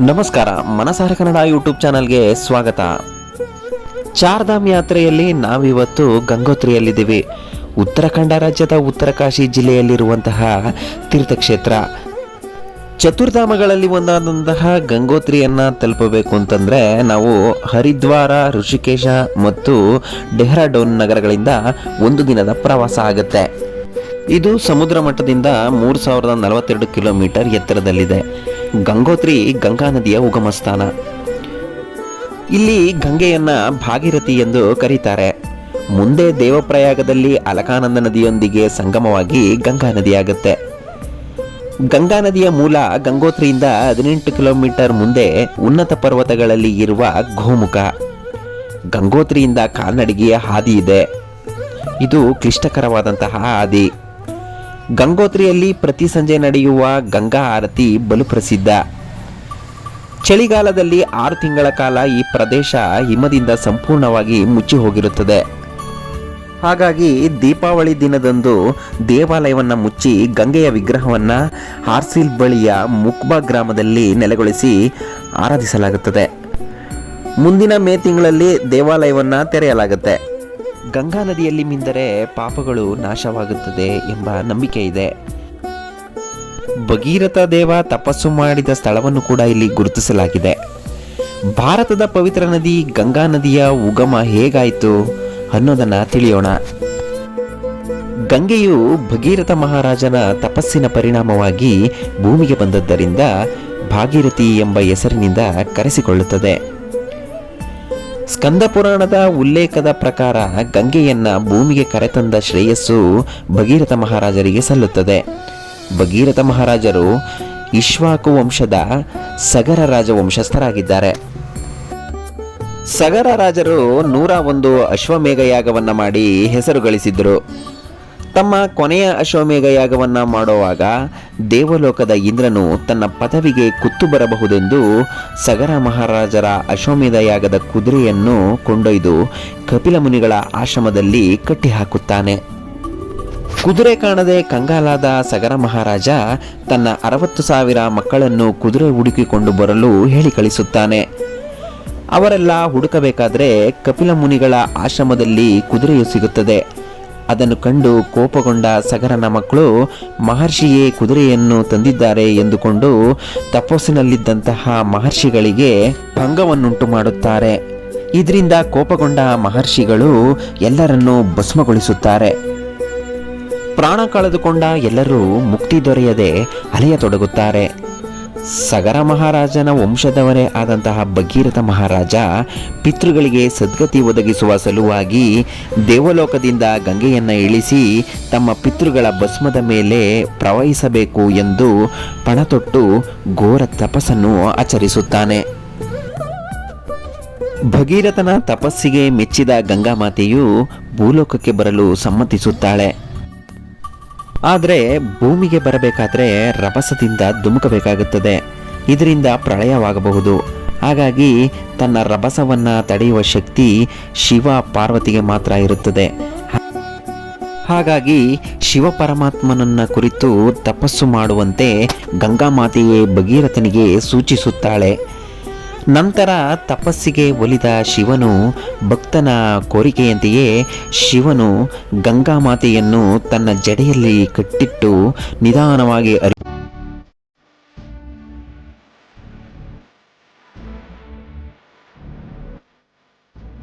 ನಮಸ್ಕಾರ, ಮನಸಾರ ಕನ್ನಡ ಯೂಟ್ಯೂಬ್ ಚಾನಲ್ಗೆ ಸ್ವಾಗತ. ಚಾರ್ಧಾಮ್ ಯಾತ್ರೆಯಲ್ಲಿ ನಾವಿವತ್ತು ಗಂಗೋತ್ರಿಯಲ್ಲಿದ್ದೀವಿ. ಉತ್ತರಾಖಂಡ ರಾಜ್ಯದ ಉತ್ತರಕಾಶಿ ಜಿಲ್ಲೆಯಲ್ಲಿರುವಂತಹ ತೀರ್ಥಕ್ಷೇತ್ರ. ಚತುರ್ಧಾಮಗಳಲ್ಲಿ ಒಂದಾದಂತಹ ಗಂಗೋತ್ರಿಯನ್ನ ತಲುಪಬೇಕು ಅಂತಂದ್ರೆ ನಾವು ಹರಿದ್ವಾರ, ಋಷಿಕೇಶ ಮತ್ತು ಡೆಹ್ರಾಡೂನ್ ನಗರಗಳಿಂದ ಒಂದು ದಿನದ ಪ್ರವಾಸ ಆಗುತ್ತೆ. ಇದು ಸಮುದ್ರ ಮಟ್ಟದಿಂದ ಮೂರು ಸಾವಿರದ ನಲವತ್ತೆರಡು ಕಿಲೋಮೀಟರ್ ಎತ್ತರದಲ್ಲಿದೆ. ಗಂಗೋತ್ರಿ ಗಂಗಾ ನದಿಯ ಉಗಮ ಸ್ಥಾನ ಇಲ್ಲಿ ಗಂಗೆಯನ್ನ ಭಾಗೀರಥಿ ಎಂದು ಕರೀತಾರೆ. ಮುಂದೆ ದೇವಪ್ರಯಾಗದಲ್ಲಿ ಅಲಕಾನಂದ ನದಿಯೊಂದಿಗೆ ಸಂಗಮವಾಗಿ ಗಂಗಾ ನದಿಯಾಗುತ್ತೆ. ಗಂಗಾ ನದಿಯ ಮೂಲ ಗಂಗೋತ್ರಿಯಿಂದ ಹದಿನೆಂಟು ಕಿಲೋಮೀಟರ್ ಮುಂದೆ ಉನ್ನತ ಪರ್ವತಗಳಲ್ಲಿ ಇರುವ ಗೋಮುಖ ಗಂಗೋತ್ರಿಯಿಂದ ಕಾಲ್ನಡಿಗೆಯ ಹಾದಿ ಇದೆ. ಇದು ಕ್ಲಿಷ್ಟಕರವಾದಂತಹ ಹಾದಿ. ಗಂಗೋತ್ರಿಯಲ್ಲಿ ಪ್ರತಿ ಸಂಜೆ ನಡೆಯುವ ಗಂಗಾ ಆರತಿ ಬಲು ಪ್ರಸಿದ್ಧ ಚಳಿಗಾಲದಲ್ಲಿ ಆರು ತಿಂಗಳ ಕಾಲ ಈ ಪ್ರದೇಶ ಹಿಮದಿಂದ ಸಂಪೂರ್ಣವಾಗಿ ಮುಚ್ಚಿ ಹೋಗಿರುತ್ತದೆ. ಹಾಗಾಗಿ ದೀಪಾವಳಿ ದಿನದಂದು ದೇವಾಲಯವನ್ನು ಮುಚ್ಚಿ ಗಂಗೆಯ ವಿಗ್ರಹವನ್ನು ಹಾರ್ಸಿಲ್ ಬಳಿಯ ಮುಕ್ಬಾ ಗ್ರಾಮದಲ್ಲಿ ನೆಲೆಗೊಳಿಸಿ ಆರಾಧಿಸಲಾಗುತ್ತದೆ. ಮುಂದಿನ ಮೇ ತಿಂಗಳಲ್ಲಿ ದೇವಾಲಯವನ್ನು ತೆರೆಯಲಾಗುತ್ತೆ. ಗಂಗಾ ನದಿಯಲ್ಲಿ ಮಿಂದರೆ ಪಾಪಗಳು ನಾಶವಾಗುತ್ತದೆ ಎಂಬ ನಂಬಿಕೆ ಇದೆ. ಭಗೀರಥ ದೇವ ತಪಸ್ಸು ಮಾಡಿದ ಸ್ಥಳವನ್ನು ಕೂಡ ಇಲ್ಲಿ ಗುರುತಿಸಲಾಗಿದೆ. ಭಾರತದ ಪವಿತ್ರ ನದಿ ಗಂಗಾ ನದಿಯ ಉಗಮ ಹೇಗಾಯಿತು ಅನ್ನೋದನ್ನ ತಿಳಿಯೋಣ. ಗಂಗೆಯು ಭಗೀರಥ ಮಹಾರಾಜನ ತಪಸ್ಸಿನ ಪರಿಣಾಮವಾಗಿ ಭೂಮಿಗೆ ಬಂದದ್ದರಿಂದ ಭಾಗೀರಥಿ ಎಂಬ ಹೆಸರಿನಿಂದ ಕರೆಸಿಕೊಳ್ಳುತ್ತದೆ. ಸ್ಕಂದ ಪುರಾಣದ ಉಲ್ಲೇಖದ ಪ್ರಕಾರ ಗಂಗೆಯನ್ನ ಭೂಮಿಗೆ ಕರೆತಂದ ಶ್ರೇಯಸ್ಸು ಭಗೀರಥ ಮಹಾರಾಜರಿಗೆ ಸಲ್ಲುತ್ತದೆ. ಭಗೀರಥ ಮಹಾರಾಜರು ಇಶ್ವಾಕು ವಂಶದ ಸಗರ ರಾಜವಂಶಸ್ಥರಾಗಿದ್ದಾರೆ ಸಗರ ರಾಜರು ನೂರ ಒಂದು ಅಶ್ವಮೇಧ ಯಾಗವನ್ನ ಮಾಡಿ ಹೆಸರು ಗಳಿಸಿದ್ರು ತಮ್ಮ ಕೊನೆಯ ಅಶ್ವಮೇಧ ಯಾಗವನ್ನು ಮಾಡುವಾಗ ದೇವಲೋಕದ ಇಂದ್ರನು ತನ್ನ ಪದವಿಗೆ ಕುತ್ತು ಬರಬಹುದೆಂದು ಸಗರ ಮಹಾರಾಜರ ಅಶ್ವಮೇಧ ಯಾಗದ ಕುದುರೆಯನ್ನು ಕೊಂಡೊಯ್ದು ಕಪಿಲ ಮುನಿಗಳ ಆಶ್ರಮದಲ್ಲಿ ಕಟ್ಟಿಹಾಕುತ್ತಾನೆ. ಕುದುರೆ ಕಾಣದೆ ಕಂಗಾಲಾದ ಸಗರ ಮಹಾರಾಜ ತನ್ನ ಅರವತ್ತು ಸಾವಿರ ಮಕ್ಕಳನ್ನು ಕುದುರೆ ಹುಡುಕಿಕೊಂಡು ಬರಲು ಹೇಳಿ ಕಳಿಸುತ್ತಾನೆ ಅವರೆಲ್ಲ ಹುಡುಕಬೇಕಾದ್ರೆ ಕಪಿಲ ಮುನಿಗಳ ಆಶ್ರಮದಲ್ಲಿ ಕುದುರೆಯು ಸಿಗುತ್ತದೆ. ಅದನ್ನು ಕಂಡು ಕೋಪಗೊಂಡ ಸಗರನ ಮಕ್ಕಳು ಮಹರ್ಷಿಯೇ ಕುದುರೆಯನ್ನು ತಂದಿದ್ದಾರೆ ಎಂದುಕೊಂಡು ತಪಸ್ಸಿನಲ್ಲಿದ್ದಂತಹ ಮಹರ್ಷಿಗಳಿಗೆ ಭಂಗವನ್ನುಂಟು ಮಾಡುತ್ತಾರೆ. ಇದರಿಂದ ಕೋಪಗೊಂಡ ಮಹರ್ಷಿಗಳು ಎಲ್ಲರನ್ನೂ ಭಸ್ಮಗೊಳಿಸುತ್ತಾರೆ. ಪ್ರಾಣ ಕಳೆದುಕೊಂಡ ಎಲ್ಲರೂ ಮುಕ್ತಿ ದೊರೆಯದೆ ಅಲೆಯತೊಡಗುತ್ತಾರೆ ಸಗರ ಮಹಾರಾಜನ ವಂಶದವರೇ ಆದಂತಹ ಭಗೀರಥ ಮಹಾರಾಜ ಪಿತೃಗಳಿಗೆ ಸದ್ಗತಿ ಒದಗಿಸುವ ಸಲುವಾಗಿ ದೇವಲೋಕದಿಂದ ಗಂಗೆಯನ್ನ ಇಳಿಸಿ ತಮ್ಮ ಪಿತೃಗಳ ಭಸ್ಮದ ಮೇಲೆ ಪ್ರವಹಿಸಬೇಕು ಎಂದು ಪಣತೊಟ್ಟು ಘೋರ ತಪಸ್ಸನ್ನು ಆಚರಿಸುತ್ತಾನೆ. ಭಗೀರಥನ ತಪಸ್ಸಿಗೆ ಮೆಚ್ಚಿದ ಗಂಗಾಮಾತೆಯು ಭೂಲೋಕಕ್ಕೆ ಬರಲು ಸಮ್ಮತಿಸುತ್ತಾಳೆ. ಆದರೆ ಭೂಮಿಗೆ ಬರಬೇಕಾದ್ರೆ ರಭಸದಿಂದ ಧುಮುಕಬೇಕಾಗುತ್ತದೆ. ಇದರಿಂದ ಪ್ರಳಯವಾಗಬಹುದು. ಹಾಗಾಗಿ ತನ್ನ ರಭಸವನ್ನು ತಡೆಯುವ ಶಕ್ತಿ ಶಿವ ಪಾರ್ವತಿಗೆ ಮಾತ್ರ ಇರುತ್ತದೆ. ಹಾಗಾಗಿ ಶಿವ ಪರಮಾತ್ಮನನ್ನ ಕುರಿತು ತಪಸ್ಸು ಮಾಡುವಂತೆ ಗಂಗಾಮಾತೆಯೇ ಭಗೀರಥನಿಗೆ ಸೂಚಿಸುತ್ತಾಳೆ. ನಂತರ ತಪಸ್ಸಿಗೆ ಒಲಿದ ಶಿವನು ಭಕ್ತನ ಕೋರಿಕೆಯಂತೆಯೇ ಶಿವನು ಗಂಗಾಮಾತೆಯನ್ನು ತನ್ನ ಜಡೆಯಲ್ಲಿ ಕಟ್ಟಿಟ್ಟು ನಿಧಾನವಾಗಿ ಹರಿ